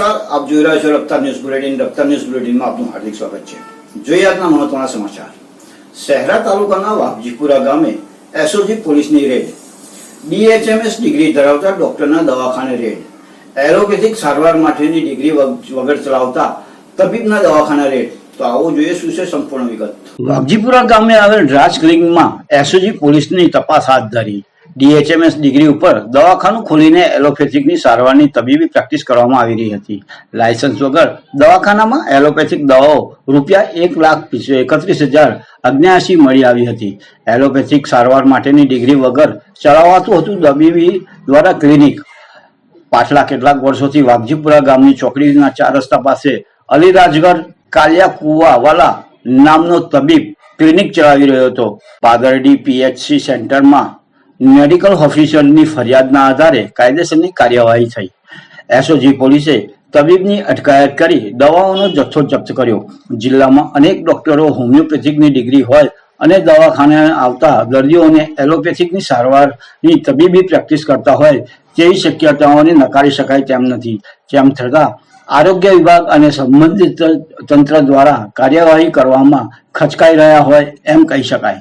નમસ્કાર. આપ જોઈ રહ્યા છો Raftaar news bulletin. Raftaar news બુલેટિનમાં આપનું હાર્દિક સ્વાગત છે. જોઈએ આજના મહત્વના સમાચાર. શહેરા તાલુકાના વાપજીપુરા ગામે એસઓજી પોલીસની રેડ. ડીએચએમએસ ડિગ્રી ધરાવતા ડોક્ટરના દવાખાને રેડ. એરોપેથિક સારવાર માટેની ડિગ્રી વગર ચલાવતા તબીબના દવાખાના રેડ. તો આવો જોઈએ શું છે સંપૂર્ણ વિગત. વાપજીપુરા ગામે આવેલ રાજ ક્લિનિકમાં એસઓજી પોલીસની તપાસ હાથ ધરી. ડીએચએમએસ ડિગ્રી ઉપર દવાખાનું ખોલીને એલોપેથિકની સારવારની તબીબી પ્રેક્ટિસ કરવામાં આવી રહી હતી. લાયસન્સ વગર દવાખાનામાં એલોપેથિક દવાઓ રૂપિયા એક લાખ એકત્રીસ હજાર અગ્યાસી મળી આવી હતી. એલોપેથિક સારવાર માટેની ડિગ્રી વગર ચલાવાતું હતું તબીબી દ્વારા ક્લિનિક. પાછલા કેટલાક વર્ષોથી વાઘજીપુરા ગામની ચોકડીના ચાર રસ્તા પાસે અલીરાજગઢ કાલિયા કુવાવાલા નામનો તબીબ ક્લિનિક ચલાવી રહ્યો હતો. પાદરડી પીએચસી સેન્ટરમાં મેડિકલ ઓફિસરની ફરિયાદના આધારે કાયદેસરની કાર્યવાહી થઈ. એસઓજી પોલીસે તબીબની અટકાયત કરી દવાઓનો જથ્થો જપ્ત કર્યો. જિલ્લામાં અનેક ડોક્ટરો હોમિયોપેથિકની ડિગ્રી હોય અને દવાખાને આવતા દર્દીઓને એલોપેથિકની સારવારની તબીબી પ્રેક્ટિસ કરતા હોય તેવી શક્યતાઓને નકારી શકાય તેમ નથી. તેમ છતાં, આરોગ્ય વિભાગ અને સંબંધિત તંત્ર દ્વારા કાર્યવાહી કરવામાં ખચકાઈ રહ્યા હોય એમ કહી શકાય.